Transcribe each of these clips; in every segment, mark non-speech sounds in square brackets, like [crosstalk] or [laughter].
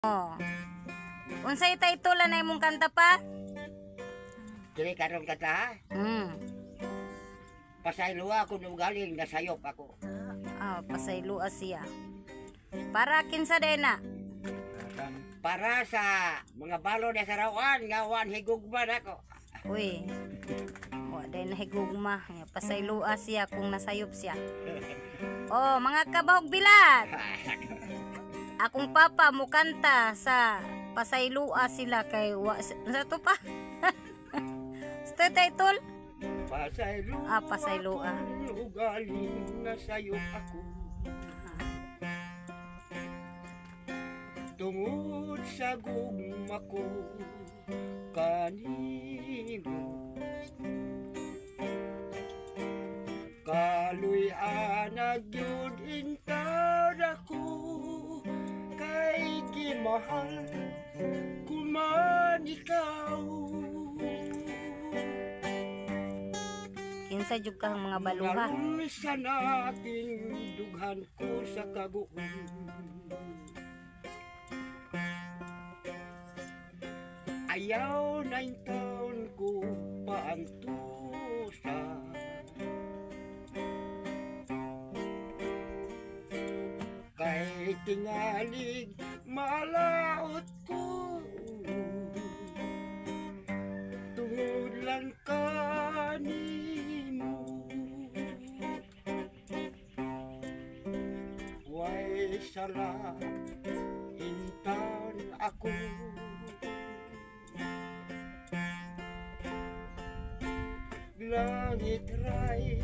Oh. Unsay title na imong kanta pa? Dili karon ka ta, Hmm. pasayloa ako nung galing nasayop ako. Ah, pasaylo siya. Para kinsa dena? Para sa mga balo na sarawan, nga wan higugman ako. Uy. Wa day na higugma. Nga, Pasaylo siya kung nasayop siya. [laughs] Oh, mga kabahog bilat. [laughs] Akong papa mo kanta sa pasaylua sila kay wa sa to pa. [laughs] Sa title? Pasayloa. Ah, pasayloa. ako, Galing nasayop ako. Tungod sa gugma ko kanimo Kaluy anag yun intar ako gimahal kuman ikaw. Kinsa jud kang mga baluha. Sa nating dughan ko sa kaguon Ayaw na taon ko paantusa Kay tingalig malaot ko. Tungod lang kanimo Way sala Intan ako. Langit ray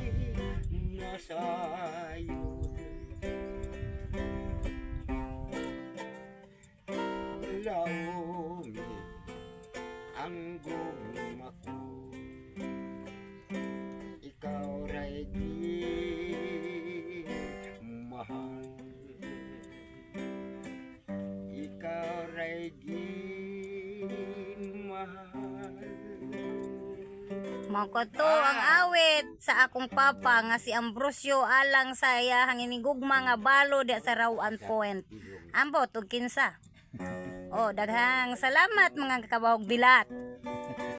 nasayo Laomi ang guma ko Ikaw ray di mahal Ikaw ray di mahal Mao ko to ang awit sa akong papa nga si Ambrosio alang sa iyahang inigugma nga balo di sa Rawan Point. Ambot ug kinsa. [laughs] Oh, daghang salamat mga kabahog bilat.